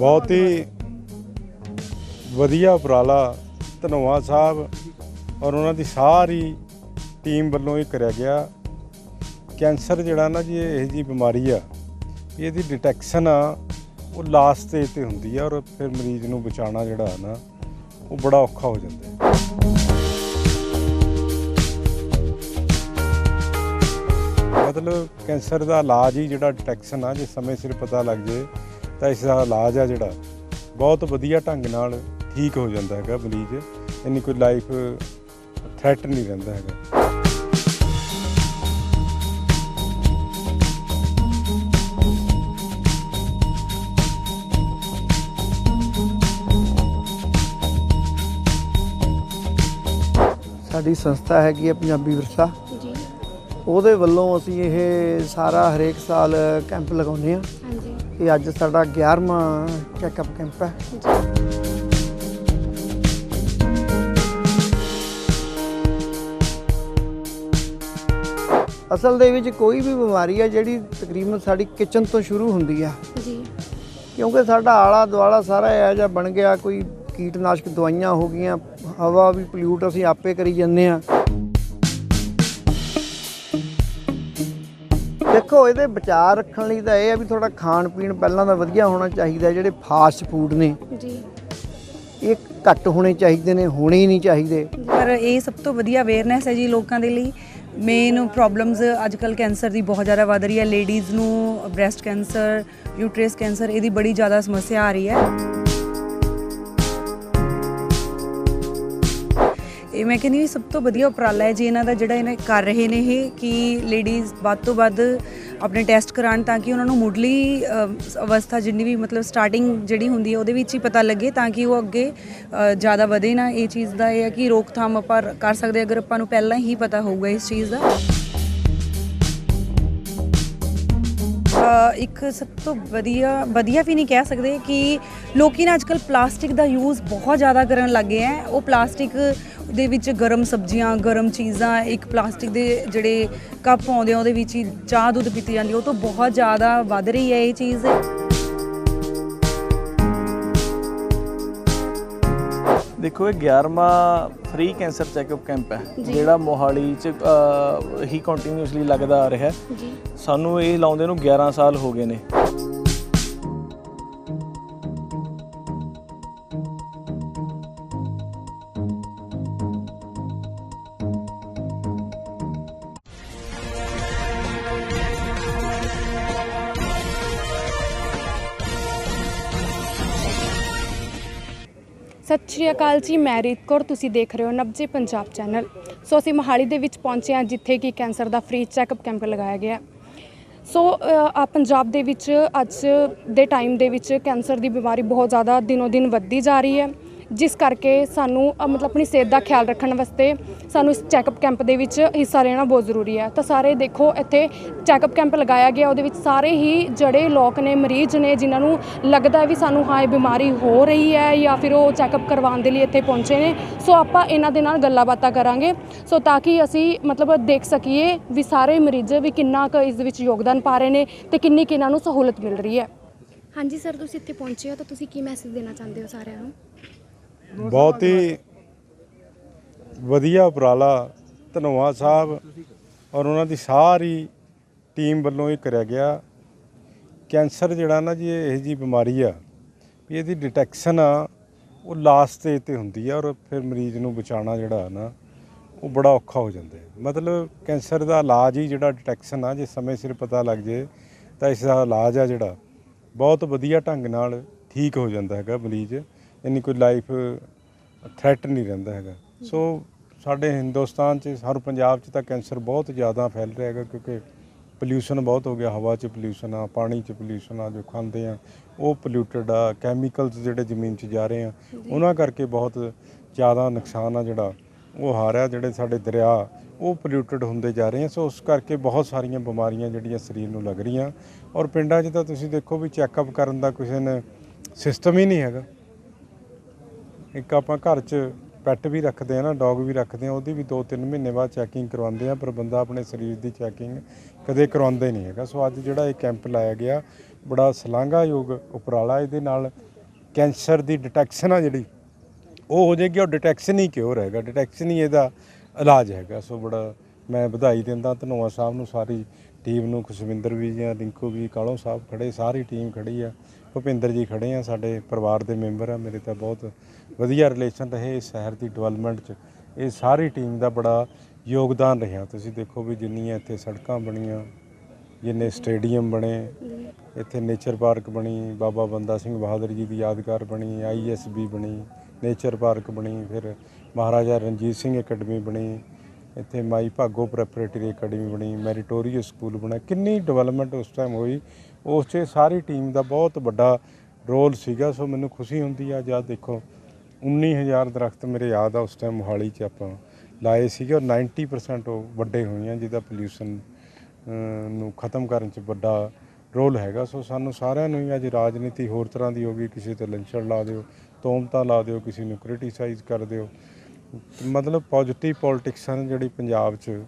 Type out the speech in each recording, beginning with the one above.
ਬਹੁਤ ਹੀ ਵਧੀਆ ਉਪਰਾਲਾ ਧਨੋਆ ਸਾਹਿਬ ਔਰ ਉਹਨਾਂ ਦੀ ਸਾਰੀ ਟੀਮ ਵੱਲੋਂ ਇਹ ਕਰਿਆ ਗਿਆ। ਕੈਂਸਰ ਜਿਹੜਾ ਨਾ ਜੀ, ਇਹ ਜੀ ਬਿਮਾਰੀ ਆ ਇਹਦੀ ਡਿਟੈਕਸ਼ਨ ਆ, ਉਹ ਲਾਸਟ ਸਟੇਜ ਤੇ ਹੁੰਦੀ ਆ ਔਰ ਫਿਰ ਮਰੀਜ਼ ਨੂੰ ਬਚਾਉਣਾ ਜਿਹੜਾ ਨਾ, ਉਹ ਬੜਾ ਔਖਾ ਹੋ ਜਾਂਦਾ ਹੈ। ਮਤਲਬ ਕੈਂਸਰ ਦਾ ਇਲਾਜ ਹੀ ਜਿਹੜਾ ਡਿਟੈਕਸ਼ਨ ਆ, ਜੇ ਸਮੇਂ ਸਿਰ ਪਤਾ ਲੱਗ ਜੇ ਤਾਂ ਇਸ ਦਾ ਇਲਾਜ ਆ ਜਿਹੜਾ ਬਹੁਤ ਵਧੀਆ ਢੰਗ ਨਾਲ ਠੀਕ ਹੋ ਜਾਂਦਾ ਹੈਗਾ ਮਰੀਜ਼ ਇੰਨੀ ਕੋਈ ਲਾਈਫ ਥ੍ਰੈਟ ਨਹੀਂ ਰਹਿੰਦਾ ਹੈਗਾ। ਸਾਡੀ ਸੰਸਥਾ ਹੈਗੀ ਹੈ ਪੰਜਾਬੀ ਵਿਰਸਾ। ਜੀ। ਉਹਦੇ ਵੱਲੋਂ ਅਸੀਂ ਇਹ ਸਾਰਾ ਹਰੇਕ ਸਾਲ ਕੈਂਪ ਲਗਾਉਂਦੇ ਹਾਂ। ਹਾਂਜੀ। ਇਹ ਅੱਜ ਸਾਡਾ 11ਵਾਂ ਚੈੱਕਅਪ ਕੈਂਪ ਹੈ। ਅਸਲ ਦੇ ਵਿੱਚ ਕੋਈ ਵੀ ਬਿਮਾਰੀ ਹੈ ਜਿਹੜੀ ਤਕਰੀਬਨ ਸਾਡੀ ਕਿਚਨ ਤੋਂ ਸ਼ੁਰੂ ਹੁੰਦੀ ਆ। ਜੀ। ਕਿਉਂਕਿ ਸਾਡਾ ਆਲਾ ਦੁਆਲਾ ਸਾਰਾ ਇਹ ਜਿਹਾ ਬਣ ਗਿਆ ਕੋਈ ਕੀਟਨਾਸ਼ਕ ਦਵਾਈਆਂ ਹੋ ਗਈਆਂ ਹਵਾ ਵੀ ਪੋਲਿਊਟ ਅਸੀਂ ਆਪੇ ਕਰੀ ਜਾਂਦੇ ਆ। ਦੇਖੋ ਇਹਦੇ ਵਿਚਾਰ ਰੱਖਣ ਲਈ ਤਾਂ ਇਹ ਆ ਵੀ ਥੋੜਾ ਖਾਣ ਪੀਣ ਪਹਿਲਾਂ ਤਾਂ ਵਧੀਆ ਹੋਣਾ ਚਾਹੀਦਾ ਜਿਹੜੇ ਫਾਸਟ ਫੂਡ ਨੇ। ਜੀ। ਇਹ ਘੱਟ ਹੋਣੇ ਚਾਹੀਦੇ ਨੇ ਹੋਣੇ ਹੀ ਨਹੀਂ ਚਾਹੀਦੇ। ਪਰ ਇਹ ਸਭ ਤੋਂ ਵਧੀਆ ਅਵੇਅਰਨੈਸ ਹੈ ਜੀ ਲੋਕਾਂ ਦੇ ਲਈ। ਮੇਨ ਪ੍ਰੋਬਲਮਸ ਅੱਜ ਕੱਲ ਕੈਂਸਰ ਦੀ ਬਹੁਤ ਜ਼ਿਆਦਾ ਵੱਧ ਰਹੀ ਹੈ। ਲੇਡੀਜ਼ ਨੂੰ ਬ੍ਰੈਸਟ ਕੈਂਸਰ ਯੂਟਰਸ ਕੈਂਸਰ ਇਹਦੀ ਬੜੀ ਜ਼ਿਆਦਾ ਸਮੱਸਿਆ ਆ ਰਹੀ ਹੈ। ਇਹ ਮੈਂ ਕਹਿੰਦੀ ਹਾਂ ਸਭ ਤੋਂ ਵਧੀਆ ਉਪਰਾਲਾ ਹੈ ਜੀ ਇਹਨਾਂ ਦਾ ਜਿਹੜਾ ਇਹਨਾਂ ਕਰ ਰਹੇ ਨੇ ਇਹ ਕਿ ਲੇਡੀਜ਼ ਵੱਧ ਤੋਂ ਵੱਧ ਆਪਣੇ ਟੈਸਟ ਕਰਾਉਣ ਤਾਂ ਕਿ ਉਹਨਾਂ ਨੂੰ ਮੁੱਢਲੀ ਅਵਸਥਾ ਜਿੰਨੀ ਵੀ ਮਤਲਬ ਸਟਾਰਟਿੰਗ ਜਿਹੜੀ ਹੁੰਦੀ ਹੈ ਉਹਦੇ ਵਿੱਚ ਹੀ ਪਤਾ ਲੱਗੇ ਤਾਂ ਕਿ ਉਹ ਅੱਗੇ ਜ਼ਿਆਦਾ ਵਧੇ ਨਾ। ਇਹ ਚੀਜ਼ ਦਾ ਇਹ ਹੈ ਕਿ ਰੋਕਥਾਮ ਆਪਾਂ ਕਰ ਸਕਦੇ ਅਗਰ ਆਪਾਂ ਨੂੰ ਪਹਿਲਾਂ ਹੀ ਪਤਾ ਹੋਊਗਾ ਇਸ ਚੀਜ਼ ਦਾ। ਇੱਕ ਸਭ ਤੋਂ ਵਧੀਆ ਵਧੀਆ ਵੀ ਨਹੀਂ ਕਹਿ ਸਕਦੇ ਕਿ ਲੋਕੀ ਨਾ ਅੱਜਕੱਲ ਪਲਾਸਟਿਕ ਦਾ ਯੂਜ਼ ਬਹੁਤ ਜ਼ਿਆਦਾ ਕਰਨ ਲੱਗੇ ਹੈ। ਉਹ ਪਲਾਸਟਿਕ ਦੇ ਵਿੱਚ ਗਰਮ ਸਬਜ਼ੀਆਂ ਗਰਮ ਚੀਜ਼ਾਂ ਇੱਕ ਪਲਾਸਟਿਕ ਦੇ ਜਿਹੜੇ ਕੱਪ ਆਉਂਦੇ ਆ ਉਹਦੇ ਵਿੱਚ ਹੀ ਚਾਹ ਦੁੱਧ ਪੀਤੀ ਜਾਂਦੀ ਉਹ ਤੋਂ ਬਹੁਤ ਜ਼ਿਆਦਾ ਵੱਧ ਰਹੀ ਹੈ ਇਹ ਚੀਜ਼। ਦੇਖੋ ਇਹ 11ਵਾਂ ਫ੍ਰੀ ਕੈਂਸਰ ਚੈੱਕਅਪ ਕੈਂਪ ਹੈ ਜਿਹੜਾ ਮੋਹਾਲੀ ਚ ਅ, ਹੀ ਕੰਟੀਨਿਊਸਲੀ ਲੱਗਦਾ ਆ ਰਿਹਾ। ਹੈ ਜੀ। ਸਾਨੂੰ ਇਹ ਲਾਉਂਦੇ ਨੂੰ 11 ਸਾਲ ਹੋ ਗਏ ਨੇ। ਸਤਿ ਸ਼੍ਰੀ ਅਕਾਲ ਜੀ, ਮੈਂ ਰੀਤ ਕੌਰ, ਤੁਸੀਂ ਦੇਖ ਰਹੇ ਹੋ ਨਬਜੇ ਪੰਜਾਬ ਚੈਨਲ। ਸੋ ਅਸੀਂ ਮੋਹਾਲੀ ਦੇ ਵਿੱਚ ਪਹੁੰਚੇ ਹਾਂ, ਜਿੱਥੇ ਕਿ ਕੈਂਸਰ ਦਾ ਫ੍ਰੀ ਚੈੱਕਅਪ ਕੈਂਪ ਲਗਾਇਆ ਗਿਆ ਸੋ ਆ ਪੰਜਾਬ ਦੇ ਵਿੱਚ ਅੱਜ ਦੇ ਟਾਈਮ ਦੇ ਵਿੱਚ ਕੈਂਸਰ ਦੀ ਬਿਮਾਰੀ ਬਹੁਤ ਜ਼ਿਆਦਾ ਦਿਨੋ ਦਿਨ ਵੱਧਦੀ ਜਾ ਰਹੀ ਹੈ। ਜਿਸ ਕਰਕੇ ਸਾਨੂੰ ਅ, ਮਤਲਬ ਆਪਣੀ ਸਿਹਤ ਦਾ ਖਿਆਲ ਰੱਖਣ ਵਾਸਤੇ ਸਾਨੂੰ ਇਸ ਚੈੱਕਅਪ ਕੈਂਪ ਦੇ ਵਿੱਚ ਹਿੱਸਾ ਲੈਣਾ ਬਹੁਤ ਜ਼ਰੂਰੀ ਹੈ। ਤਾਂ ਸਾਰੇ ਦੇਖੋ ਇੱਥੇ ਚੈੱਕਅਪ ਕੈਂਪ ਲਗਾਇਆ ਗਿਆ ਉਹਦੇ ਵਿੱਚ ਸਾਰੇ ਹੀ ਜਿਹੜੇ ਲੋਕ ਨੇ ਮਰੀਜ਼ ਨੇ ਜਿਨ੍ਹਾਂ ਨੂੰ ਲੱਗਦਾ ਹੈ ਵੀ ਸਾਨੂੰ ਹਾਂ ਇਹ ਬਿਮਾਰੀ ਹੋ ਰਹੀ ਹੈ ਜਾਂ ਫਿਰ ਉਹ ਚੈੱਕਅਪ ਕਰਵਾਉਣ ਦੇ ਲਈ ਇੱਥੇ ਪਹੁੰਚੇ ਨੇ। ਸੋ ਆਪਾਂ ਇਹਨਾਂ ਦੇ ਨਾਲ ਗੱਲਾਂ ਬਾਤਾਂ ਕਰਾਂਗੇ। ਸੋ ਤਾਂ ਕਿ ਅਸੀਂ ਮਤਲਬ ਦੇਖ ਸਕੀਏ ਵੀ ਸਾਰੇ ਮਰੀਜ਼ ਵੀ ਕਿੰਨਾ ਕੁ ਇਸ ਦੇ ਵਿੱਚ ਯੋਗਦਾਨ ਪਾ ਰਹੇ ਨੇ ਤੇ ਕਿੰਨੀ ਕੁ ਇਹਨਾਂ ਨੂੰ ਸਹੂਲਤ ਮਿਲ ਰਹੀ ਹੈ। ਹਾਂਜੀ ਸਰ ਤੁਸੀਂ ਇੱਥੇ ਪਹੁੰਚੇ ਹੋ ਤਾਂ ਤੁਸੀਂ ਕੀ ਮੈਸੇਜ ਦੇਣਾ ਚਾਹੁੰਦੇ ਹੋ ਸਾਰਿਆਂ ਨੂੰ? ਬਹੁਤ ਹੀ ਵਧੀਆ ਉਪਰਾਲਾ ਧਨੋਆ ਸਾਹਿਬ ਔਰ ਉਹਨਾਂ ਦੀ ਸਾਰੀ ਟੀਮ ਵੱਲੋਂ ਇਹ ਕਰਿਆ ਗਿਆ। ਕੈਂਸਰ ਜਿਹੜਾ ਨਾ ਜੀ, ਇਹ ਜੀ ਬਿਮਾਰੀ ਆ ਵੀ ਇਹਦੀ ਡਿਟੈਕਸ਼ਨ ਆ, ਉਹ ਲਾਸਟ ਸਟੇਜ ਤੇ ਹੁੰਦੀ ਆ ਔਰ ਫਿਰ ਮਰੀਜ਼ ਨੂੰ ਬਚਾਉਣਾ ਜਿਹੜਾ ਨਾ, ਉਹ ਬੜਾ ਔਖਾ ਹੋ ਜਾਂਦਾ ਮਤਲਬ ਕੈਂਸਰ ਦਾ ਇਲਾਜ ਹੀ ਜਿਹੜਾ ਡਿਟੈਕਸ਼ਨ ਆ, ਜੇ ਸਮੇਂ ਸਿਰ ਪਤਾ ਲੱਗ ਜੇ ਤਾਂ ਇਸ ਦਾ ਇਲਾਜ ਆ ਜਿਹੜਾ, ਬਹੁਤ ਵਧੀਆ ਢੰਗ ਨਾਲ ਠੀਕ ਹੋ ਜਾਂਦਾ ਹੈਗਾ ਮਰੀਜ਼। ਇੰਨੀ ਕੋਈ ਲਾਈਫ ਥ੍ਰੈਟ ਨਹੀਂ ਰਹਿੰਦਾ ਹੈਗਾ। ਸੋ ਸਾਡੇ ਹਿੰਦੁਸਤਾਨ 'ਚ ਹਰ ਪੰਜਾਬ 'ਚ ਤਾਂ ਕੈਂਸਰ ਬਹੁਤ ਜ਼ਿਆਦਾ ਫੈਲ ਰਿਹਾ ਹੈਗਾ ਕਿਉਂਕਿ ਪੋਲਿਊਸ਼ਨ ਬਹੁਤ ਹੋ ਗਿਆ। ਹਵਾ 'ਚ ਪੋਲਿਊਸ਼ਨ ਆ ਪਾਣੀ 'ਚ ਪੋਲਿਊਸ਼ਨ ਆ ਜੋ ਖਾਂਦੇ ਆ ਉਹ ਪੋਲਿਊਟਡ ਆ ਕੈਮੀਕਲਸ ਜਿਹੜੇ ਜ਼ਮੀਨ 'ਚ ਜਾ ਰਹੇ ਆ ਉਹਨਾਂ ਕਰਕੇ ਬਹੁਤ ਜ਼ਿਆਦਾ ਨੁਕਸਾਨ ਆ ਜਿਹੜਾ ਉਹ ਆ ਰਿਹਾ। ਜਿਹੜੇ ਸਾਡੇ ਦਰਿਆ ਉਹ ਪੋਲਿਊਟਡ ਹੁੰਦੇ ਜਾ ਰਹੇ ਆ। ਸੋ ਉਸ ਕਰਕੇ ਬਹੁਤ ਸਾਰੀਆਂ ਬਿਮਾਰੀਆਂ ਜਿਹੜੀਆਂ ਸਰੀਰ ਨੂੰ ਲੱਗ ਰਹੀਆਂ। ਔਰ ਪਿੰਡਾਂ 'ਚ ਤਾਂ ਤੁਸੀਂ ਦੇਖੋ ਵੀ ਚੈੱਕਅਪ ਕਰਨ ਦਾ ਕਿਸੇ ਨੇ ਸਿਸਟਮ ਹੀ ਨਹੀਂ ਹੈਗਾ। ਇੱਕ ਆਪਾਂ ਘਰ 'ਚ ਪੈਟ ਵੀ ਰੱਖਦੇ ਆ ਨਾ ਡੌਗ ਵੀ ਰੱਖਦੇ ਆ, ਉਹਦੀ ਵੀ 2-3 ਮਹੀਨੇ ਬਾਅਦ ਚੈਕਿੰਗ ਕਰਵਾਉਂਦੇ ਆ, ਪਰ ਬੰਦਾ ਆਪਣੇ ਸਰੀਰ ਦੀ ਚੈਕਿੰਗ ਕਦੇ ਕਰਵਾਉਂਦਾ ਹੀ ਨਹੀਂ ਹੈਗਾ। ਸੋ ਅੱਜ ਜਿਹੜਾ ਇਹ ਕੈਂਪ ਲਾਇਆ ਗਿਆ, ਬੜਾ ਸ਼ਲਾਘਾਯੋਗ ਉਪਰਾਲਾ ਇਹਦੇ ਨਾਲ ਕੈਂਸਰ ਦੀ ਡਿਟੈਕਸ਼ਨ ਆ ਜਿਹੜੀ, ਉਹ ਹੋ ਜਾਏਗੀ ਔਰ ਡਿਟੈਕਸ਼ਨ ਹੀ ਕਿਉਂ ਰਹੇਗਾ ਡਿਟੈਕਸ਼ਨ ਹੀ ਇਹਦਾ ਇਲਾਜ ਹੈਗਾ। ਸੋ ਬੜਾ ਮੈਂ ਵਧਾਈ ਦਿੰਦਾ ਧਨੋਆ ਸਾਹਿਬ ਨੂੰ ਸਾਰੀ ਟੀਮ ਨੂੰ ਖੁਸ਼ਵਿੰਦਰ ਵੀ ਜੀ ਰਿੰਕੂ ਵੀ, ਕਾਲੋ ਸਾਹਿਬ ਖੜੇ, ਸਾਰੀ ਟੀਮ ਖੜੀ ਆ। ਭੁਪਿੰਦਰ ਜੀ ਖੜੇ ਆ, ਸਾਡੇ ਪਰਿਵਾਰ ਦੇ ਮੈਂਬਰ ਆ। ਮੇਰੇ ਤਾਂ ਬਹੁਤ ਵਧੀਆ ਰਿਲੇਸ਼ਨ ਰਹੇ ਇਸ ਸ਼ਹਿਰ ਦੀ ਡਿਵੈਲਪਮੈਂਟ 'ਚ। ਇਹ ਸਾਰੀ ਟੀਮ ਦਾ ਬੜਾ ਯੋਗਦਾਨ ਰਿਹਾ। ਤੁਸੀਂ ਦੇਖੋ ਵੀ ਜਿੰਨੀਆਂ ਇੱਥੇ ਸੜਕਾਂ ਬਣੀਆਂ, ਜਿੰਨੇ ਸਟੇਡੀਅਮ ਬਣੇ, ਇੱਥੇ ਨੇਚਰ ਪਾਰਕ ਬਣੀ, ਬਾਬਾ ਬੰਦਾ ਸਿੰਘ ਬਹਾਦਰ ਜੀ ਦੀ ਯਾਦਗਾਰ ਬਣੀ ਆਈਐਸਬੀ ਬਣੀ ਨੇਚਰ ਪਾਰਕ ਬਣੀ, ਫਿਰ ਮਹਾਰਾਜਾ ਰਣਜੀਤ ਸਿੰਘ ਅਕੈਡਮੀ ਬਣੀ ਇੱਥੇ ਮਾਈ ਭਾਗੋ ਪ੍ਰੈਪਰੇਟਰੀ ਅਕੈਡਮੀ ਬਣੀ, ਮੈਰੀਟੋਰੀਅਸ ਸਕੂਲ ਬਣਾ, ਕਿੰਨੀ ਡਿਵੈਲਪਮੈਂਟ ਉਸ ਟਾਈਮ ਹੋਈ। ਉਸ 'ਚ ਸਾਰੀ ਟੀਮ ਦਾ ਬਹੁਤ ਵੱਡਾ ਰੋਲ ਸੀਗਾ, ਸੋ ਮੈਨੂੰ ਖੁਸ਼ੀ ਹੁੰਦੀ ਆ ਜਦ ਦੇਖੋ 19000 ਦਰਖਤ ਮੇਰੇ ਯਾਦ ਆ ਉਸ ਟਾਈਮ ਮੋਹਾਲੀ 'ਚ ਆਪਾਂ ਲਾਏ ਸੀਗੇ, ਔਰ 90% ਉਹ ਵੱਡੇ ਹੋਏ ਆ ਜਿਹਦਾ ਪੋਲਿਊਸ਼ਨ ਨੂੰ ਖਤਮ ਕਰਨ 'ਚ ਵੱਡਾ ਰੋਲ ਹੈਗਾ। ਸੋ ਸਾਨੂੰ ਸਾਰਿਆਂ ਨੂੰ ਹੀ ਅੱਜ ਰਾਜਨੀਤੀ ਹੋਰ ਤਰ੍ਹਾਂ ਦੀ ਹੋ ਗਈ, ਕਿਸੇ ਤੇ ਲੰਚੜ ਲਾ ਦਿਓ, ਤੋਮਤਾ ਲਾ ਦਿਓ, ਕਿਸੇ ਨੂੰ ਕ੍ਰਿਟੀਸਾਈਜ਼ ਕਰ ਦਿਓ। ਮਤਲਬ ਪੋਜ਼ਿਟਿਵ ਪੋਲਿਟਿਕਸ ਹਨ ਜਿਹੜੀ ਪੰਜਾਬ 'ਚ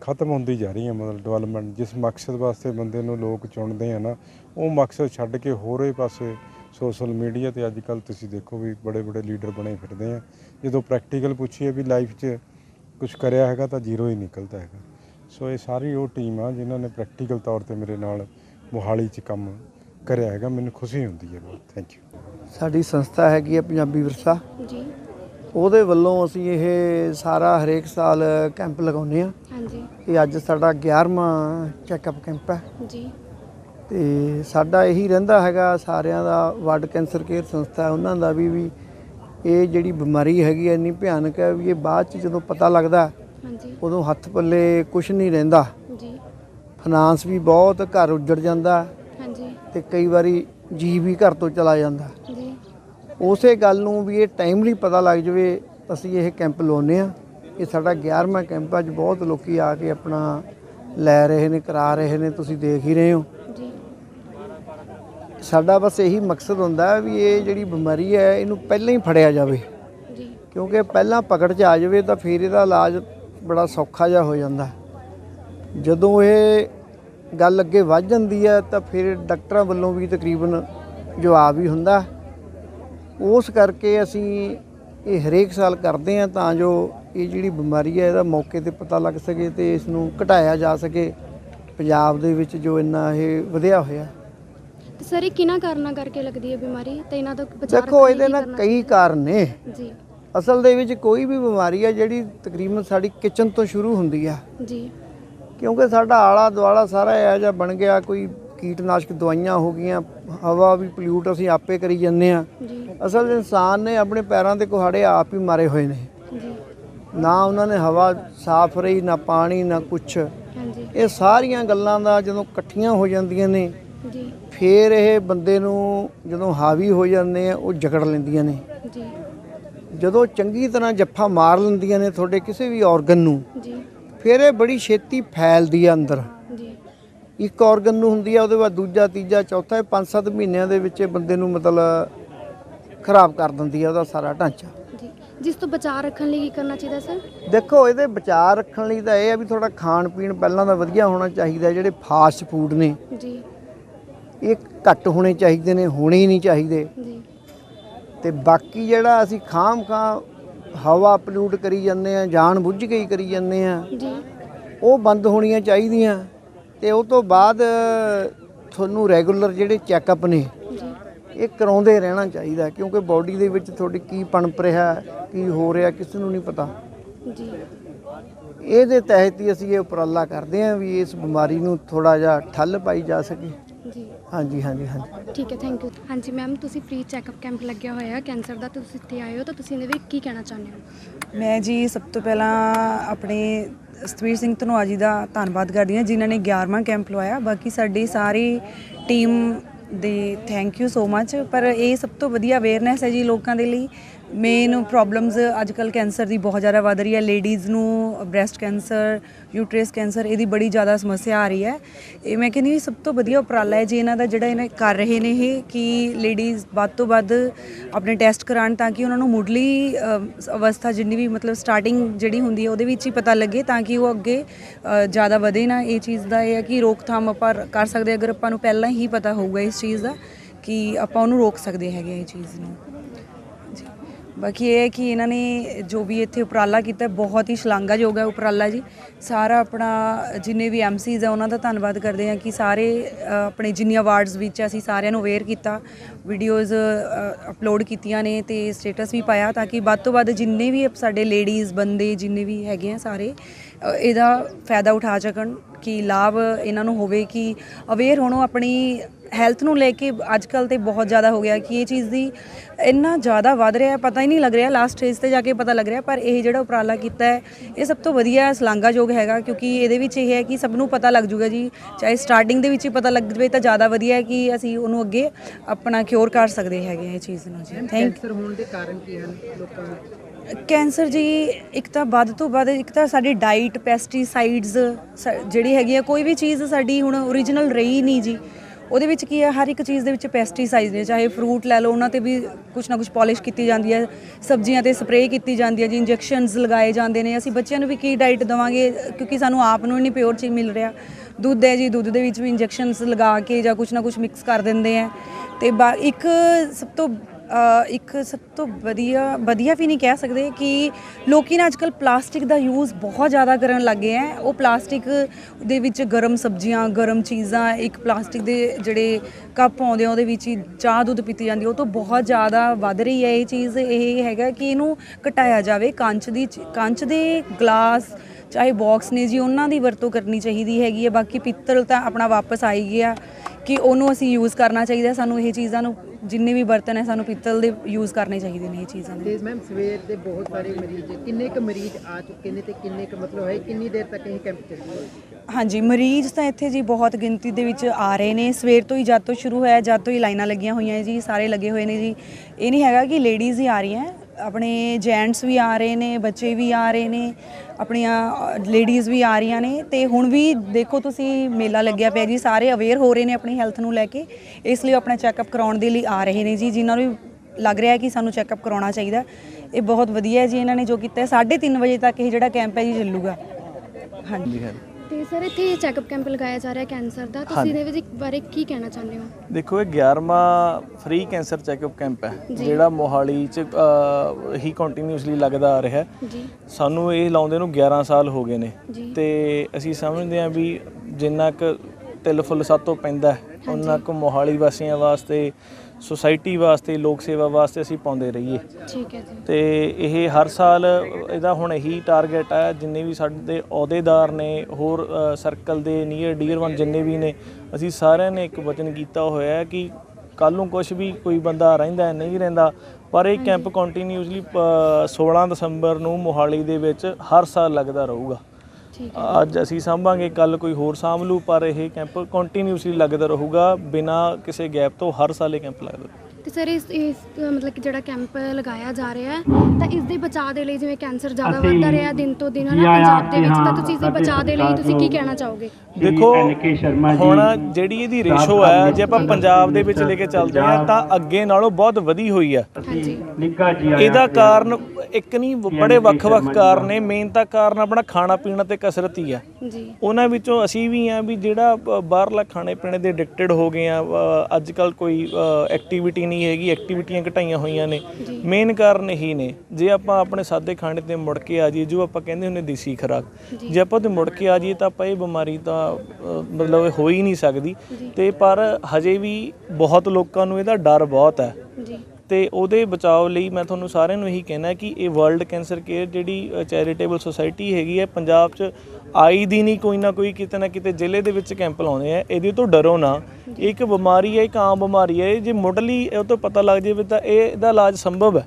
ਖਤਮ ਹੁੰਦੀ ਜਾ ਰਹੀ ਹੈ ਮਤਲਬ ਡਿਵੈਲਪਮੈਂਟ ਜਿਸ ਮਕਸਦ ਵਾਸਤੇ ਬੰਦੇ ਨੂੰ ਲੋਕ ਚੁਣਦੇ ਆ ਨਾ ਉਹ ਮਕਸਦ ਛੱਡ ਕੇ ਹੋਰੇ ਪਾਸੇ ਸੋਸ਼ਲ ਮੀਡੀਆ ਤੇ ਅੱਜ ਕੱਲ ਤੁਸੀਂ ਦੇਖੋ ਵੀ ਬੜੇ ਬੜੇ ਲੀਡਰ ਬਣੇ ਫਿਰਦੇ ਆ। ਜਦੋਂ ਪ੍ਰੈਕਟੀਕਲ ਪੁੱਛੀਏ ਵੀ ਲਾਈਫ 'ਚ ਕੁਝ ਕਰਿਆ ਹੈਗਾ ਤਾਂ ਜ਼ੀਰੋ ਹੀ ਨਿਕਲਦਾ ਹੈਗਾ। ਸੋ ਇਹ ਸਾਰੀ ਉਹ ਟੀਮ ਆ ਜਿਨ੍ਹਾਂ ਨੇ ਪ੍ਰੈਕਟੀਕਲ ਤੌਰ ਤੇ ਮੇਰੇ ਨਾਲ ਮੋਹਾਲੀ 'ਚ ਕੰਮ ਕਰਿਆ ਹੈਗਾ ਮੈਨੂੰ ਖੁਸ਼ੀ ਹੁੰਦੀ ਹੈ ਬਹੁਤ। ਥੈਂਕ ਯੂ ਸਾਡੀ ਸੰਸਥਾ ਹੈਗੀ ਹੈ ਪੰਜਾਬੀ ਵਿਰਸਾ। ਜੀ। ਉਹਦੇ ਵੱਲੋਂ ਅਸੀਂ ਇਹ ਸਾਰਾ ਹਰੇਕ ਸਾਲ ਕੈਂਪ ਲਗਾਉਂਦੇ ਆ ਹਾਂਜੀ। ਇਹ ਅੱਜ ਸਾਡਾ 11ਵਾਂ ਚੈੱਕਅਪ ਕੈਂਪ ਹੈ। ਜੀ। ਤੇ ਸਾਡਾ ਇਹੀ ਰਹਿੰਦਾ ਹੈਗਾ ਸਾਰਿਆਂ ਦਾ ਵਰਲਡ ਕੈਂਸਰ ਕੇਅਰ ਸੰਸਥਾ ਉਹਨਾਂ ਦਾ ਵੀ ਵੀ ਇਹ ਜਿਹੜੀ ਬਿਮਾਰੀ ਹੈਗੀ ਹੈ ਇੰਨੀ ਭਿਆਨਕ ਹੈ ਵੀ ਇਹ ਬਾਅਦ ਚ ਜਦੋਂ ਪਤਾ ਲੱਗਦਾ ਹਾਂਜੀ। ਉਦੋਂ ਹੱਥ ਪੱਲੇ ਕੁਝ ਨਹੀਂ ਰਹਿੰਦਾ। ਜੀ। ਫਾਈਨਾਂਸ ਵੀ ਬਹੁਤ ਘਰ ਉੱਜੜ ਜਾਂਦਾ। ਹਾਂਜੀ। ਤੇ ਕਈ ਵਾਰੀ ਜੀ ਵੀ ਘਰ ਤੋਂ ਚਲਾ ਜਾਂਦਾ। ਜੀ। ਉਸੇ ਗੱਲ ਨੂੰ ਵੀ ਇਹ ਟਾਈਮਲੀ ਪਤਾ ਲੱਗ ਜਵੇ ਅਸੀਂ ਇਹ ਕੈਂਪ ਲਾਉਂਦੇ ਆ ਇਹ ਸਾਡਾ 11ਵਾਂ ਕੈਂਪ ਅੱਜ ਬਹੁਤ ਲੋਕੀ ਆ ਕੇ ਆਪਣਾ ਲੈ ਰਹੇ ਨੇ ਕਰਾ ਰਹੇ ਨੇ ਤੁਸੀਂ ਦੇਖ ਹੀ ਰਹੇ ਹੋ। ਜੀ। ਸਾਡਾ ਬਸ ਇਹੀ ਮਕਸਦ ਹੁੰਦਾ ਵੀ ਇਹ ਜਿਹੜੀ ਬਿਮਾਰੀ ਹੈ ਇਹਨੂੰ ਪਹਿਲਾਂ ਹੀ ਫੜਿਆ ਜਾਵੇ। ਜੀ। ਕਿਉਂਕਿ ਪਹਿਲਾਂ ਪਕੜ 'ਚ ਆ ਜਾਵੇ ਤਾਂ ਫਿਰ ਇਹਦਾ ਇਲਾਜ ਬੜਾ ਸੌਖਾ ਜਿਹਾ ਹੋ ਜਾਂਦਾ। ਜਦੋਂ ਇਹ ਗੱਲ ਅੱਗੇ ਵੱਧ ਜਾਂਦੀ ਹੈ ਤਾਂ ਫਿਰ ਡਾਕਟਰਾਂ ਵੱਲੋਂ ਵੀ ਤਕਰੀਬਨ ਜਵਾਬ ਹੀ ਹੁੰਦਾ। ਉਸ ਕਰਕੇ ਅਸੀਂ ਇਹ ਹਰੇਕ ਸਾਲ ਕਰਦੇ ਹਾਂ ਤਾਂ ਜੋ ਇਹ ਜਿਹੜੀ ਬਿਮਾਰੀ ਹੈ ਇਹਦਾ ਮੌਕੇ ਤੇ ਪਤਾ ਲੱਗ ਸਕੇ ਤੇ ਇਸ ਨੂੰ ਘਟਾਇਆ ਜਾ ਸਕੇ ਪੰਜਾਬ ਦੇ ਵਿੱਚ ਜੋ ਇੰਨਾ ਇਹ ਵਧਿਆ ਹੋਇਆ। ਤੇ ਸਰ ਇਹ ਕਿਹਨਾਂ ਕਾਰਨਾਂ ਕਰਕੇ ਲੱਗਦੀ ਹੈ ਬਿਮਾਰੀ? ਤੇ ਇਹਨਾਂ ਦਾ ਬਚਾਅ ਦੇਖੋ ਇਹਦੇ ਨਾਲ ਕਈ ਕਾਰਨ ਨੇ। ਜੀ। ਅਸਲ ਦੇ ਵਿੱਚ ਕੋਈ ਵੀ ਬਿਮਾਰੀ ਹੈ ਜਿਹੜੀ ਤਕਰੀਬਨ ਸਾਡੀ ਕਿਚਨ ਤੋਂ ਸ਼ੁਰੂ ਹੁੰਦੀ ਆ। ਜੀ। ਕਿਉਂਕਿ ਸਾਡਾ ਆਲਾ ਦੁਆਲਾ ਸਾਰਾ ਇਹੋ ਜਿਹਾ ਬਣ ਗਿਆ ਕੋਈ ਕੀਟਨਾਸ਼ਕ ਦਵਾਈਆਂ ਹੋ ਗਈਆਂ ਹਵਾ ਵੀ ਪੋਲਿਊਟ ਅਸੀਂ ਆਪੇ ਕਰੀ ਜੰਨੇ ਆ ਅਸਲ ਇਨਸਾਨ ਨੇ ਆਪਣੇ ਪੈਰਾਂ ਦੇ ਕੁਹਾੜੇ ਆਪ ਹੀ ਮਾਰੇ ਹੋਏ ਨੇ। ਨਾ ਉਹਨਾਂ ਨੇ ਹਵਾ ਸਾਫ਼ ਰਹੀ ਨਾ ਪਾਣੀ ਨਾ ਕੁਛ। ਇਹ ਸਾਰੀਆਂ ਗੱਲਾਂ ਦਾ ਜਦੋਂ ਇਕੱਠੀਆਂ ਹੋ ਜਾਂਦੀਆਂ ਨੇ ਫੇਰ ਇਹ ਬੰਦੇ ਨੂੰ ਜਦੋਂ ਹਾਵੀ ਹੋ ਜਾਂਦੇ ਆ ਉਹ ਜਕੜ ਲੈਂਦੀਆਂ ਨੇ। ਜਦੋਂ ਚੰਗੀ ਤਰ੍ਹਾਂ ਜੱਫਾ ਮਾਰ ਲੈਂਦੀਆਂ ਨੇ ਤੁਹਾਡੇ ਕਿਸੇ ਵੀ ਆਰਗਨ ਨੂੰ ਜੀ। ਫਿਰ ਇਹ ਬੜੀ ਛੇਤੀ ਫੈਲਦੀ ਆ ਅੰਦਰ। ਜੀ। ਇੱਕ ਆਰਗਨ ਨੂੰ ਹੁੰਦੀ ਆ ਉਹਦੇ ਬਾਅਦ ਦੂਜਾ ਤੀਜਾ ਚੌਥਾ ਇਹ 5-7 ਮਹੀਨਿਆਂ ਦੇ ਵਿੱਚ ਇਹ ਬੰਦੇ ਨੂੰ ਮਤਲਬ ਖਰਾਬ ਕਰ ਦਿੰਦੀ ਆ ਉਹਦਾ ਸਾਰਾ ਢਾਂਚਾ। ਜਿਸ ਤੋਂ ਬਚਾਅ ਰੱਖਣ ਲਈ ਕੀ ਕਰਨਾ ਚਾਹੀਦਾ ਸਰ? ਦੇਖੋ ਇਹਦੇ ਵਿਚਾਰ ਰੱਖਣ ਲਈ ਤਾਂ ਇਹ ਆ ਵੀ ਥੋੜਾ ਖਾਣ ਪੀਣ ਪਹਿਲਾਂ ਦਾ ਵਧੀਆ ਹੋਣਾ ਚਾਹੀਦਾ ਜਿਹੜੇ ਫਾਸਟ ਫੂਡ ਨੇ। ਜੀ। ਇਹ ਘੱਟ ਹੋਣੇ ਚਾਹੀਦੇ ਨੇ ਹੋਣੇ ਹੀ ਨਹੀਂ ਚਾਹੀਦੇ। ਜੀ। ਤੇ ਬਾਕੀ ਜਿਹੜਾ ਅਸੀਂ ਖਾਮ ਖਾਂ ਹਵਾ ਪੋਲਿਊਟ ਕਰੀ ਜਾਂਦੇ ਆ ਜਾਣ ਬੁੱਝ ਕੇ ਹੀ ਕਰੀ ਜਾਂਦੇ ਆ ਜੀ। ਉਹ ਬੰਦ ਹੋਣੀਆਂ ਚਾਹੀਦੀਆਂ। ਤੇ ਉਹ ਤੋਂ ਬਾਅਦ ਤੁਹਾਨੂੰ ਰੈਗੂਲਰ ਜਿਹੜੇ ਚੈੱਕਅਪ ਨੇ ਇਹ ਕਰਾਉਂਦੇ ਰਹਿਣਾ ਚਾਹੀਦਾ ਕਿਉਂਕਿ ਬਾਡੀ ਦੇ ਵਿੱਚ ਤੁਹਾਡੀ ਕੀ ਪਣਪ ਰਿਹਾ ਕੀ ਹੋ ਰਿਹਾ ਕਿਸੇ ਨੂੰ ਨਹੀਂ ਪਤਾ। ਜੀ। ਇਹਦੇ ਤਹਿਤ ਹੀ ਅਸੀਂ ਇਹ ਉਪਰਾਲਾ ਕਰਦੇ ਹਾਂ ਵੀ ਇਸ ਬਿਮਾਰੀ ਨੂੰ ਥੋੜਾ ਜਿਹਾ ਠੱਲ ਪਾਈ ਜਾ ਸਕੇ। ਜੀ। ਹਾਂਜੀ ਹਾਂਜੀ ਹਾਂਜੀ। ਠੀਕ ਹੈ ਥੈਂਕ ਯੂ ਹਾਂਜੀ ਮੈਮ ਤੁਸੀਂ ਫ੍ਰੀ ਚੈੱਕਅਪ ਕੈਂਪ ਲੱਗਿਆ ਹੋਇਆ ਹੈ ਕੈਂਸਰ ਦਾ ਤੇ ਤੁਸੀਂ ਇੱਥੇ ਆਏ ਹੋ ਤਾਂ ਤੁਸੀਂ ਇਹਦੇ ਵਿੱਚ ਕੀ ਕਹਿਣਾ ਚਾਹੁੰਦੇ ਹੋ? ਮੈਂ ਜੀ ਸਭ ਤੋਂ ਪਹਿਲਾਂ ਆਪਣੇ ਸਤਵੀਰ ਸਿੰਘ ਧਨੋਆ ਜੀ ਦਾ ਧੰਨਵਾਦ ਕਰਦੀ ਹਾਂ ਜਿਨ੍ਹਾਂ ਨੇ 11ਵਾਂ ਕੈਂਪ ਲਵਾਇਆ। ਬਾਕੀ ਸਾਡੀ ਸਾਰੀ ਟੀਮ ਦੇ ਥੈਂਕ ਯੂ ਸੋ ਮੱਚ ਪਰ ਇਹ ਸਭ ਤੋਂ ਵਧੀਆ ਅਵੇਅਰਨੈਸ ਹੈ ਜੀ ਲੋਕਾਂ ਦੇ ਲਈ ਮੇਨ ਪ੍ਰੋਬਲਮਸ ਅੱਜ ਅੱਜਕੱਲ ਕੈਂਸਰ ਦੀ ਬਹੁਤ ਜ਼ਿਆਦਾ ਵੱਧ ਰਹੀ ਹੈ। ਲੇਡੀਜ਼ ਨੂੰ ਬ੍ਰੈਸਟ ਕੈਂਸਰ ਯੂਟਰਸ ਕੈਂਸਰ ਇਹਦੀ ਬੜੀ ਜ਼ਿਆਦਾ ਸਮੱਸਿਆ ਆ ਰਹੀ ਹੈ। ਇਹ ਮੈਂ ਕਹਿੰਦੀ ਹਾਂ ਸਭ ਤੋਂ ਵਧੀਆ ਉਪਰਾਲਾ ਹੈ ਜੀ ਇਹਨਾਂ ਦਾ ਜਿਹੜਾ ਇਹਨਾਂ ਕਰ ਰਹੇ ਨੇ ਇਹ ਕਿ ਲੇਡੀਜ਼ ਵੱਧ ਤੋਂ ਵੱਧ ਆਪਣੇ ਟੈਸਟ ਕਰਾਉਣ ਤਾਂ ਕਿ ਉਹਨਾਂ ਨੂੰ ਮੁੱਢਲੀ ਅਵਸਥਾ ਜਿੰਨੀ ਵੀ ਮਤਲਬ ਸਟਾਰਟਿੰਗ ਜਿਹੜੀ ਹੁੰਦੀ ਹੈ ਉਹਦੇ ਵਿੱਚ ਹੀ ਪਤਾ ਲੱਗੇ ਤਾਂ ਕਿ ਉਹ ਅੱਗੇ ਜ਼ਿਆਦਾ ਵਧੇ ਨਾ। ਇਹ ਚੀਜ਼ ਦਾ ਇਹ ਹੈ ਕਿ ਰੋਕਥਾਮ ਆਪਾਂ ਕਰ ਸਕਦੇ ਅਗਰ ਆਪਾਂ ਨੂੰ ਪਹਿਲਾਂ ਹੀ ਪਤਾ ਹੋਊਗਾ ਇਸ ਚੀਜ਼ ਦਾ ਕਿ ਆਪਾਂ ਉਹਨੂੰ ਰੋਕ ਸਕਦੇ ਹੈਗੇ ਇਹ ਚੀਜ਼ ਨੂੰ। ਬਾਕੀ ਇਹ ਹੈ ਕਿ ਇਹਨਾਂ ਨੇ ਜੋ ਵੀ ਇੱਥੇ ਉਪਰਾਲਾ ਕੀਤਾ, ਬਹੁਤ ਹੀ ਸ਼ਲਾਘਾਯੋਗ ਹੈ ਉਪਰਾਲਾ ਜੀ। ਸਾਰਾ ਆਪਣਾ ਜਿੰਨੇ ਵੀ ਐਮਸੀਜ਼ ਆ, ਉਹਨਾਂ ਦਾ ਧੰਨਵਾਦ ਕਰਦੇ ਹਾਂ ਕਿ ਸਾਰੇ ਆਪਣੇ ਜਿੰਨੀਆਂ ਅਵਾਰਡਸ ਵਿੱਚ ਅਸੀਂ ਸਾਰਿਆਂ ਨੂੰ ਅਵੇਅਰ ਕੀਤਾ ਵੀਡੀਓਜ਼ ਅਪਲੋਡ ਕੀਤੀਆਂ ਨੇ ਤੇ ਸਟੇਟਸ ਵੀ ਪਾਇਆ ਤਾਂ ਕਿ ਵੱਧ ਤੋਂ ਵੱਧ ਜਿੰਨੇ ਵੀ ਸਾਡੇ ਲੇਡੀਜ਼ ਬੰਦੇ ਜਿੰਨੇ ਵੀ ਹੈਗੇ ਆ ਸਾਰੇ ਇਹਦਾ ਫਾਇਦਾ ਉਠਾ ਸਕਣ ਕਿ ਲਾਭ ਇਹਨਾਂ ਨੂੰ ਹੋਵੇ, ਕਿ ਅਵੇਅਰ ਹੋਣੋ ਆਪਣੀ ਹੈਲਥ ਨੂੰ ਲੈ ਕੇ ਅੱਜ ਕੱਲ ਤੇ ਬਹੁਤ ਜ਼ਿਆਦਾ ਹੋ ਗਿਆ ਕਿ ਇਹ ਚੀਜ਼ ਦੀ ਇੰਨਾ ਜ਼ਿਆਦਾ ਵੱਧ ਰਿਹਾ, ਪਤਾ ਹੀ ਨਹੀਂ ਲੱਗ ਰਿਹਾ ਲਾਸਟ ਸਟੇਜ ਤੇ ਜਾ ਕੇ ਪਤਾ ਲੱਗ ਰਿਹਾ, ਪਰ ਇਹ ਜਿਹੜਾ ਉਪਰਾਲਾ ਕੀਤਾ ਹੈ, ਇਹ ਸਭ ਤੋਂ ਵਧੀਆ ਸ਼ਲਾਂਘਾਯੋਗ ਹੈਗਾ, ਕਿਉਂਕਿ ਇਹਦੇ ਵਿੱਚ ਇਹ ਹੈ ਕਿ ਸਭ ਨੂੰ ਪਤਾ ਲੱਗ ਜੂਗਾ ਜੀ, ਚਾਹੇ ਸਟਾਰਟਿੰਗ ਦੇ ਵਿੱਚ ਹੀ ਪਤਾ ਲੱਗ ਜਵੇ ਤਾਂ ਜ਼ਿਆਦਾ ਵਧੀਆ ਹੈ ਕਿ ਅਸੀਂ ਉਹਨੂੰ ਅੱਗੇ ਆਪਣਾ ਕਿਉਰ ਕਰ ਸਕਦੇ ਹੈਗੇ ਹਾਂ ਇਹ ਚੀਜ਼ ਨੂੰ ਜੀ। ਥੈਂਕ ਯੂ ਹੋਣ ਦੇ ਕਾਰਨ ਕੀ ਹਨ ਲੋਕਾਂ ਕੈਂਸਰ ਜੀ, ਇੱਕ ਤਾਂ ਵੱਧ ਤੋਂ ਵੱਧ, ਇੱਕ ਤਾਂ ਸਾਡੀ ਡਾਈਟ ਪੈਸਟੀਸਾਈਡਸ ਜਿਹੜੀ ਹੈਗੀ ਆ, ਕੋਈ ਵੀ ਚੀਜ਼ ਸਾਡੀ ਹੁਣ ਓਰੀਜਨਲ ਰਹੀ ਨਹੀਂ ਜੀ। ਉਹਦੇ ਵਿੱਚ ਕੀ ਹੈ ਹਰ ਇੱਕ ਚੀਜ਼ ਦੇ ਵਿੱਚ ਪੈਸਟੀਸਾਈਡ ਨੇ, ਚਾਹੇ ਫਰੂਟ ਲੈ ਲਓ, ਉਹਨਾਂ ਤੇ ਵੀ ਕੁਝ ਨਾ ਕੁਝ ਪਾਲਿਸ਼ ਕੀਤੀ ਜਾਂਦੀ ਹੈ ਸਬਜ਼ੀਆਂ ਤੇ ਸਪਰੇਅ ਕੀਤੀ ਜਾਂਦੀ ਹੈ ਜੀ ਇੰਜੈਕਸ਼ਨਸ ਲਗਾਏ ਜਾਂਦੇ ਨੇ। ਅਸੀਂ ਬੱਚਿਆਂ ਨੂੰ ਵੀ ਕੀ ਡਾਈਟ ਦਵਾਂਗੇ, ਕਿਉਂਕਿ ਸਾਨੂੰ ਆਪ ਨੂੰ ਨਹੀਂ ਪਿਓਰ ਚੀਜ਼ ਮਿਲ ਰਿਹਾ। ਦੁੱਧ ਹੈ ਜੀ, ਦੁੱਧ ਦੇ ਵਿੱਚ ਵੀ ਇੰਜੈਕਸ਼ਨਸ ਲਗਾ ਕੇ ਜਾਂ ਕੁਝ ਨਾ ਕੁਝ ਮਿਕਸ ਕਰ ਦਿੰਦੇ ਆ। ਤੇ ਬਾ- ਇੱਕ ਸਭ ਤੋਂ ਇੱਕ ਸਭ ਤੋਂ ਵਧੀਆ ਵਧੀਆ ਵੀ ਨਹੀਂ ਕਹਿ ਸਕਦੇ ਕਿ ਲੋਕੀ ਨਾ ਅੱਜਕੱਲ ਪਲਾਸਟਿਕ ਦਾ ਯੂਜ਼ ਬਹੁਤ ਜ਼ਿਆਦਾ ਕਰਨ ਲੱਗੇ ਹੈ ਉਹ ਪਲਾਸਟਿਕ ਦੇ ਵਿੱਚ ਗਰਮ ਸਬਜ਼ੀਆਂ, ਗਰਮ ਚੀਜ਼ਾਂ, ਇੱਕ ਪਲਾਸਟਿਕ ਦੇ ਜਿਹੜੇ ਕੱਪ ਆਉਂਦੇ ਆ, ਉਹਦੇ ਵਿੱਚ ਹੀ ਚਾਹ ਦੁੱਧ ਪੀਤੀ ਜਾਂਦੀ, ਉਹ ਤੋਂ ਬਹੁਤ ਜ਼ਿਆਦਾ ਵੱਧ ਰਹੀ ਹੈ ਇਹ ਚੀਜ਼। ਇਹ ਹੈਗਾ ਕਿ ਇਹਨੂੰ ਘਟਾਇਆ ਜਾਵੇ। ਕੰਚ ਦੀ ਚ- ਕੰਚ ਦੇ ਗਲਾਸ ਚਾਹੇ ਬਾਕਸ ਨੇ ਜੀ, ਉਹਨਾਂ ਦੀ ਵਰਤੋਂ ਕਰਨੀ ਚਾਹੀਦੀ ਹੈਗੀ ਹੈ ਬਾਕੀ ਪਿੱਤਲ ਤਾਂ ਆਪਣਾ ਵਾਪਸ ਆਈ ਗਿਆ। ਕਿ ਉਹਨੂੰ ਅਸੀਂ ਯੂਜ਼ ਕਰਨਾ ਚਾਹੀਦਾ ਸਾਨੂੰ ਇਹ ਚੀਜ਼ਾਂ ਨੂੰ ਜਿੰਨੇ ਵੀ ਬਰਤਨ ਹੈ ਸਾਨੂੰ ਪਿੱਤਲ ਦੇ ਯੂਜ਼ ਕਰਨੇ ਚਾਹੀਦੇ ਨੇ ਇਹ ਚੀਜ਼ਾਂ ਦੇ। ਮੈਮ ਸਵੇਰ ਦੇ ਬਹੁਤ ਸਾਰੇ ਮਰੀਜ਼ ਕਿੰਨੇ ਕੁ ਮਰੀਜ਼ ਆ ਚੁੱਕੇ ਨੇ ਤੇ ਕਿੰਨੇ ਕੁ ਮਤਲਬ ਹੈ ਕਿੰਨੀ ਦੇਰ ਤੱਕ ਇਹ ਕੈਂਪ ਚੱਲੂਗਾ ਹਾਂਜੀ ਮਰੀਜ਼ ਤਾਂ ਇੱਥੇ ਜੀ ਬਹੁਤ ਗਿਣਤੀ ਦੇ ਵਿੱਚ ਆ ਰਹੇ ਨੇ। ਸਵੇਰ ਤੋਂ ਹੀ ਜਦ ਤੋਂ ਸ਼ੁਰੂ ਹੋਇਆ ਜਦ ਤੋਂ ਹੀ ਲਾਈਨਾਂ ਲੱਗੀਆਂ ਹੋਈਆਂ ਜੀ ਸਾਰੇ ਲੱਗੇ ਹੋਏ ਨੇ ਜੀ। ਇਹ ਨਹੀਂ ਹੈਗਾ ਕਿ ਲੇਡੀਜ਼ ਹੀ ਆ ਰਹੀਆਂ। ਆਪਣੇ ਜੈਂਟਸ ਵੀ ਆ ਰਹੇ ਨੇ, ਬੱਚੇ ਵੀ ਆ ਰਹੇ ਨੇ, ਆਪਣੀਆਂ ਲੇਡੀਜ਼ ਵੀ ਆ ਰਹੀਆਂ ਨੇ, ਤੇ ਹੁਣ ਵੀ ਦੇਖੋ ਤੁਸੀਂ ਮੇਲਾ ਲੱਗਿਆ ਪਿਆ ਜੀ, ਸਾਰੇ ਅਵੇਅਰ ਹੋ ਰਹੇ ਨੇ ਆਪਣੀ ਹੈਲਥ ਨੂੰ ਲੈ ਕੇ, ਇਸ ਲਈ ਉਹ ਆਪਣਾ ਚੈੱਕਅਪ ਕਰਾਉਣ ਦੇ ਲਈ ਆ ਰਹੇ ਨੇ ਜੀ, ਜਿਨ੍ਹਾਂ ਨੂੰ ਲੱਗ ਰਿਹਾ ਕਿ ਸਾਨੂੰ ਚੈੱਕਅਪ ਕਰਾਉਣਾ ਚਾਹੀਦਾ ਇਹ ਬਹੁਤ ਵਧੀਆ ਜੀ, ਇਹਨਾਂ ਨੇ ਜੋ ਕੀਤਾ ਹੈ 3:30 ਵਜੇ ਤੱਕ ਇਹ ਜਿਹੜਾ ਕੈਂਪ ਹੈ ਜੀ ਚੱਲੂਗਾ। ਹਾਂਜੀ। ਤੇ ਸਰ ਇੱਥੇ ਚੈੱਕਅਪ ਕੈਂਪ ਲਗਾਇਆ ਜਾ ਰਿਹਾ ਕੈਂਸਰ ਦਾ। ਤੁਸੀਂ ਇਹਦੇ ਵਿੱਚ ਬਾਰੇ ਕੀ ਕਹਿਣਾ ਚਾਹੁੰਦੇ ਹੋ? ਦੇਖੋ ਇਹ 11ਵਾਂ ਫ੍ਰੀ ਕੈਂਸਰ ਚੈੱਕਅਪ ਕੈਂਪ ਹੈ ਜਿਹੜਾ ਮੋਹਾਲੀ ਚ ਹੀ ਕੰਟੀਨਿਊਸਲੀ ਲੱਗਦਾ ਆ ਰਿਹਾ। ਹੈ। ਜੀ। ਸਾਨੂੰ ਇਹ ਲਾਉਂਦੇ ਨੂੰ 11 ਸਾਲ ਹੋ ਗਏ ਨੇ। ਤੇ ਅਸੀਂ ਸਮਝਦੇ ਹਾਂ ਵੀ ਜਿੰਨਾ ਕੁ ਤਿਲ ਫੁੱਲ ਸਾਤੋਂ ਪੈਂਦਾ ਉਨਾ ਕੁ ਮੋਹਾਲੀ ਵਾਸੀਆਂ ਵਾਸਤੇ ਸੁਸਾਇਟੀ ਵਾਸਤੇ ਲੋਕ ਸੇਵਾ ਵਾਸਤੇ ਅਸੀਂ ਪਾਉਂਦੇ ਰਹੀਏ। ਠੀਕ ਹੈ ਜੀ। ਤੇ ਇਹ ਹਰ ਸਾਲ ਇਹਦਾ ਹੁਣ ਇਹੀ ਟਾਰਗੇਟ ਹੈ ਜਿੰਨੇ ਵੀ ਸਾਡੇ ਅਹੁਦੇਦਾਰ ਨੇ ਹੋਰ ਸਰਕਲ ਦੇ ਨੀਅਰ ਡੀਅਰ ਵਨ ਜਿੰਨੇ ਵੀ ਨੇ ਅਸੀਂ ਸਾਰਿਆਂ ਨੇ ਇੱਕ ਵਚਨ ਕੀਤਾ ਹੋਇਆ ਹੈ ਕਿ ਕੱਲ ਨੂੰ ਕੁਝ ਵੀ ਕੋਈ ਬੰਦਾ ਰਹਿੰਦਾ ਹੈ, ਨਹੀਂ ਰਹਿੰਦਾ ਪਰ ਇਹ ਕੈਂਪ ਕੰਟੀਨਿਊਸਲੀ 16 ਦਸੰਬਰ ਨੂੰ ਮੋਹਾਲੀ ਦੇ ਵਿੱਚ ਹਰ ਸਾਲ ਲੱਗਦਾ ਰਹੂਗਾ। ਅੱਜ ਅਸੀਂ ਸਾਂਭਾਂਗੇ ਕੱਲ ਕੋਈ ਹੋਰ ਸਾਂਭ ਲੂ ਪਰ ਇਹ ਕੈਂਪ ਕੰਟੀਨਿਊਸਲੀ ਲੱਗਦਾ ਰਹੂਗਾ ਬਿਨਾ ਕਿਸੇ ਗੈਪ ਤੋਂ ਹਰ ਸਾਲ ਇਹ ਕੈਂਪ ਲੱਗਦਾ। ਤੇ ਸਰ ਇਸ ਇਸ ਮਤਲਬ ਕਿ ਜਿਹੜਾ ਕੈਂਪ ਲਗਾਇਆ ਜਾ ਰਿਹਾ ਹੈ ਤਾਂ ਇਸ ਦੇ ਬਚਾਅ ਦੇ ਲਈ ਜਿਵੇਂ ਕੈਂਸਰ ਜ਼ਿਆਦਾ ਵੱਧਦਾ ਰਿਹਾ ਦਿਨ ਤੋਂ ਦਿਨ ਹਨਾ? ਪੰਜਾਬ ਦੇ ਵਿੱਚ ਤਾਂ ਤੁਸੀਂ ਇਸ ਦੇ ਬਚਾਅ ਦੇ ਲਈ ਤੁਸੀਂ ਕੀ ਕਹਿਣਾ ਚਾਹੋਗੇ? ਦੇਖੋ ਹੁਣ ਜਿਹੜੀ ਇਹਦੀ ਰੇਸ਼ੋ ਹੈ ਜੇ ਆਪਾਂ ਪੰਜਾਬ ਦੇ ਵਿੱਚ ਲੈ ਕੇ ਚੱਲਦੇ ਆ ਤਾਂ ਅੱਗੇ ਨਾਲੋਂ ਬਹੁਤ ਵਧੀ ਹੋਈ ਆ। ਹਾਂਜੀ। ਇਹਦਾ ਕਾਰਨ ਇੱਕ ਨਹੀਂ ਬੜੇ ਵੱਖ-ਵੱਖ ਕਾਰਨ ਨੇ। ਮੇਨ ਤਾਂ ਕਾਰਨ ਆਪਣਾ ਖਾਣਾ ਪੀਣਾ ਤੇ ਕਸਰਤ ਹੀ ਆ। ਜੀ। ਉਹਨਾਂ ਵਿੱਚੋਂ ਅਸੀਂ ਵੀ ਆ ਵੀ ਜਿਹੜਾ ਬਾਹਰਲਾ ਖਾਣੇ ਪੀਣੇ ਦੇ ਐਡਿਕਟਡ ਹੋ ਗਏ ਆ ਅੱਜ ਕੱਲ ਕੋਈ ਐਕਟੀਵਿਟੀ ਨਹੀਂ ਹੈਗੀ ਐਕਟੀਵਿਟੀਆਂ ਘਟਾਈਆਂ ਹੋਈਆਂ ਨੇ। ਮੇਨ ਕਾਰਨ ਇਹੀ ਨੇ। ਜੇ ਆਪਾਂ ਆਪਣੇ ਸਾਦੇ ਖਾਣੇ ਤੇ ਮੁੜ ਕੇ ਆ ਜਾਈਏ ਜੋ ਆਪਾਂ ਕਹਿੰਦੇ ਹੁੰਦੇ ਦੇਸੀ ਖੁਰਾਕ। ਜੇ। ਆਪਾਂ ਤੇ ਮੁੜ ਕੇ ਆ ਜਾਈਏ ਤਾਂ ਆਪਾਂ ਇਹ ਬਿਮਾਰੀ ਤਾਂ ਮਤਲਬ ਹੋ ਹੀ ਨਹੀਂ ਸਕਦੀ। ਤੇ ਪਰ ਹਜੇ ਵੀ ਬਹੁਤ ਲੋਕਾਂ ਨੂੰ ਇਹਦਾ ਡਰ ਬਹੁਤ ਹੈ। ਜੀ। ਤੇ ਉਹਦੇ ਬਚਾਅ ਲਈ ਮੈਂ ਤੁਹਾਨੂੰ ਸਾਰਿਆਂ ਨੂੰ ਇਹੀ ਕਹਿਣਾ ਕਿ ਇਹ ਵਰਲਡ ਕੈਂਸਰ ਕੇਅਰ ਜਿਹੜੀ ਚੈਰੀਟੇਬਲ ਸੁਸਾਇਟੀ ਹੈਗੀ ਹੈ ਪੰਜਾਬ 'ਚ ਆਈ ਦੀ ਨਹੀਂ ਕੋਈ ਨਾ ਕੋਈ ਕਿਤੇ ਨਾ ਕਿਤੇ ਜ਼ਿਲ੍ਹੇ ਦੇ ਵਿੱਚ ਕੈਂਪ ਲਾਉਂਦੇ ਆ। ਇਹਦੇ ਤੋਂ ਡਰੋ ਨਾ। ਇੱਕ ਬਿਮਾਰੀ ਹੈ ਇੱਕ ਆਮ ਬਿਮਾਰੀ ਹੈ। ਜੇ ਮੁੱਢਲੀ ਇਹ ਤੋਂ ਪਤਾ ਲੱਗ ਜਾਵੇ ਤਾਂ ਇਹ ਇਹਦਾ ਇਲਾਜ ਸੰਭਵ ਹੈ।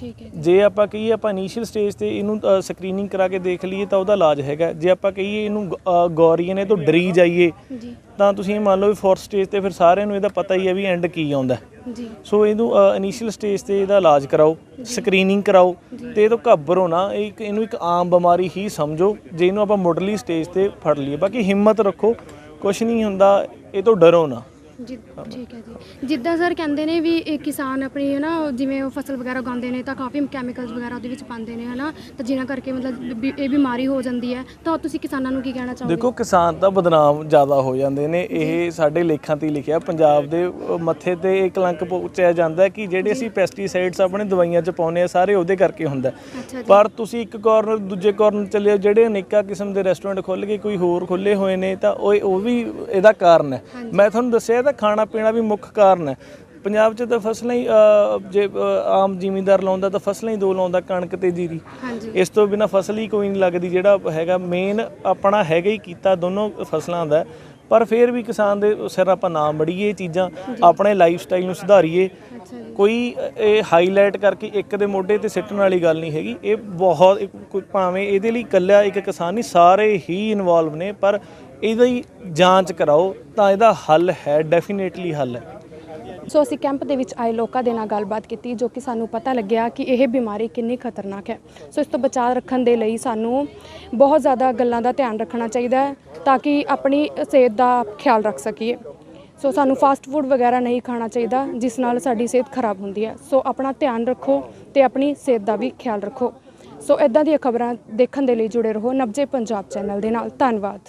ਠੀਕ ਹੈ ਜੇ। ਆਪਾਂ ਕਹੀਏ ਆਪਾਂ ਇਨੀਸ਼ੀਅਲ ਸਟੇਜ ਤੇ ਇਹਨੂੰ ਸਕਰੀਨਿੰਗ ਕਰਾ ਕੇ ਦੇਖ ਲਈਏ ਤਾਂ ਉਹਦਾ ਇਲਾਜ ਹੈਗਾ। ਜੇ ਆਪਾਂ ਕਹੀਏ ਇਹਨੂੰ ਗੌਰੀਏ ਨੇ ਤੋਂ ਡਰੀ ਜਾਈਏ ਜੀ। ਤਾਂ ਤੁਸੀਂ ਇਹ ਮੰਨ ਲਓ ਵੀ ਫੋਰਥ ਸਟੇਜ ਤੇ ਫਿਰ ਸਾਰਿਆਂ ਨੂੰ ਇਹਦਾ ਪਤਾ ਹੀ ਹੈ ਵੀ ਐਂਡ ਕੀ ਆਉਂਦਾ। ਜੀ। ਸੋ ਇਹਨੂੰ ਇਨੀਸ਼ੀਅਲ ਸਟੇਜ ਤੇ ਇਹਦਾ ਇਲਾਜ ਕਰਾਓ ਸਕਰੀਨਿੰਗ ਕਰਾਓ ਤੇ ਇਹ ਤੋਂ ਘਬਰੋ ਨਾ ਇਹ ਇੱਕ ਇਹਨੂੰ ਇੱਕ ਆਮ ਬਿਮਾਰੀ ਹੀ ਸਮਝੋ ਜੇ ਇਹਨੂੰ ਆਪਾਂ ਮੁੱਢਲੀ ਸਟੇਜ ਤੇ ਫੜ ਲਈਏ। ਬਾਕੀ ਹਿੰਮਤ ਰੱਖੋ ਕੁਝ ਨਹੀਂ ਹੁੰਦਾ ਇਹ ਤੋਂ ਡਰੋ ਨਾ। ਜੀ ਠੀਕ ਹੈ ਜੀ। ਜਿੱਦਾਂ ਸਰ ਕਹਿੰਦੇ ਨੇ ਵੀ ਇਹ ਕਿਸਾਨ ਆਪਣੀ ਹੈ ਨਾ ਜਿਵੇਂ ਉਹ ਫਸਲ ਵਗੈਰਾ ਉਗਾਉਂਦੇ ਨੇ ਤਾਂ ਕਾਫੀ ਕੈਮੀਕਲਸ ਵਗੈਰਾ ਉਹਦੇ ਵਿੱਚ ਪਾਉਂਦੇ ਨੇ ਹਨਾ ਤਾਂ ਜਿਨ੍ਹਾਂ ਕਰਕੇ ਮਤਲਬ ਇਹ ਬਿਮਾਰੀ ਹੋ ਜਾਂਦੀ ਹੈ। ਤਾਂ ਤੁਸੀਂ ਕਿਸਾਨਾਂ ਨੂੰ ਕੀ ਕਹਿਣਾ ਚਾਹੋਗੇ? ਦੇਖੋ ਕਿਸਾਨ ਤਾਂ ਬਦਨਾਮ ਜ਼ਿਆਦਾ ਹੋ ਜਾਂਦੇ ਨੇ। ਇਹ ਸਾਡੇ ਲੇਖਾਂ ਤੇ ਹੀ ਲਿਖਿਆ। ਪੰਜਾਬ ਦੇ ਅ, ਮੱਥੇ ਤੇ ਇਹ ਕਲੰਕ ਪਹੁੰਚਿਆ ਜਾਂਦਾ ਹੈ ਕਿ ਜਿਹੜੇ ਅਸੀਂ ਪੈਸਟੀਸਾਈਡਸ ਆਪਣੇ ਦਵਾਈਆਂ 'ਚ ਪਾਉਂਦੇ ਆ ਸਾਰੇ ਉਹਦੇ ਕਰਕੇ ਹੁੰਦਾ ਹੈ। ਅੱਛਾ ਜੀ। ਪਰ ਤੁਸੀਂ ਇੱਕ ਕਾਰਨਰ ਦੂਜੇ ਕਾਰਨਰ ਚੱਲੇ ਜਿਹੜੇ ਅਨੇਕਾਂ ਕਿਸਮ ਦੇ ਰੈਸਟੋਰੈਂਟ ਖੁੱਲ ਗਏ ਕੋਈ ਹੋਰ ਖੁੱਲੇ ਹੋਏ ਨੇ ਤਾਂ ਉਹ ਉਹ ਵੀ ਇਹਦਾ ਕਾਰਨ ਹੈ। ਮੈਂ ਤੁਹਾਨੂੰ ਦੱਸਿਆ ਤਾਂ ਖਾਣਾ ਪੀਣਾ ਵੀ ਮੁੱਖ ਕਾਰਨ ਹੈ। ਪੰਜਾਬ 'ਚ ਤਾਂ ਫਸਲਾਂ ਹੀ ਅ, ਜੇ ਆਮ ਜ਼ਿਮੀਂਦਾਰ ਲਾਉਂਦਾ ਤਾਂ ਫਸਲਾਂ ਹੀ ਦੋ ਲਾਉਂਦਾ ਕਣਕ ਤੇ ਜੀਰੀ। ਹਾਂਜੀ। ਇਸ ਤੋਂ ਬਿਨਾ ਫਸਲ ਹੀ ਕੋਈ ਨਹੀਂ ਲੱਗਦੀ। ਜਿਹੜਾ ਹੈਗਾ ਮੇਨ ਆਪਣਾ ਹੈਗਾ ਹੀ ਕੀਤਾ ਦੋਨੋਂ ਫਸਲਾਂ ਦਾ। ਪਰ ਫਿਰ ਵੀ ਕਿਸਾਨ ਦੇ ਸਿਰ ਆਪਾਂ ਨਾ ਮੜੀਏ ਇਹ ਚੀਜ਼ਾਂ ਆਪਣੇ ਲਾਈਫ ਸਟਾਈਲ ਨੂੰ ਸੁਧਾਰੀਏ। ਕੋਈ ਇਹ ਹਾਈਲਾਈਟ ਕਰਕੇ ਇੱਕ ਦੇ ਮੋਢੇ ਤੇ ਸਿੱਟਣ ਵਾਲੀ ਗੱਲ ਨਹੀਂ ਹੈਗੀ। ਇਹ ਬਹੁਤ ਕੋਈ ਭਾਵੇਂ ਇਹਦੇ ਲਈ ਇਕੱਲਾ ਇੱਕ ਕਿਸਾਨ ਨਹੀਂ ਸਾਰੇ ਹੀ ਇਨਵੋਲਵ ਨੇ ਪਰ ਇਹਦੀ ਜਾਂਚ ਕਰਾਓ ਤਾਂ ਇਹਦਾ ਹੱਲ ਹੈ ਡੈਫੀਨੇਟਲੀ ਹੱਲ ਹੈ। ਸੋ ਅਸੀਂ ਕੈਂਪ ਦੇ ਵਿੱਚ ਆਏ, ਲੋਕਾਂ ਦੇ ਨਾਲ ਗੱਲਬਾਤ ਕੀਤੀ ਜੋ ਕਿ ਸਾਨੂੰ ਪਤਾ ਲੱਗਿਆ ਕਿ ਇਹ ਬਿਮਾਰੀ ਕਿੰਨੀ ਖਤਰਨਾਕ ਹੈ। ਸੋ ਇਸ ਤੋਂ ਬਚਾਅ ਰੱਖਣ ਦੇ ਲਈ ਸਾਨੂੰ ਬਹੁਤ ਜ਼ਿਆਦਾ ਗੱਲਾਂ ਦਾ ਧਿਆਨ ਰੱਖਣਾ ਚਾਹੀਦਾ ਹੈ ਤਾਂ ਕਿ ਆਪਣੀ ਸਿਹਤ ਦਾ ਖਿਆਲ ਰੱਖ ਸਕੀਏ। ਸੋ ਸਾਨੂੰ ਫਾਸਟ ਫੂਡ ਵਗੈਰਾ ਨਹੀਂ ਖਾਣਾ ਚਾਹੀਦਾ, ਜਿਸ ਨਾਲ ਸਾਡੀ ਸਿਹਤ ਖਰਾਬ ਹੁੰਦੀ ਹੈ। ਸੋ ਆਪਣਾ ਧਿਆਨ ਰੱਖੋ ਤੇ ਆਪਣੀ ਸਿਹਤ ਦਾ ਵੀ ਖਿਆਲ ਰੱਖੋ। ਸੋ ਇਦਾਂ ਦੀਆਂ ਖਬਰਾਂ ਦੇਖਣ ਦੇ ਲਈ ਜੁੜੇ ਰਹੋ ਨਬਜੇ ਪੰਜਾਬ ਚੈਨਲ ਦੇ ਨਾਲ। ਧੰਨਵਾਦ।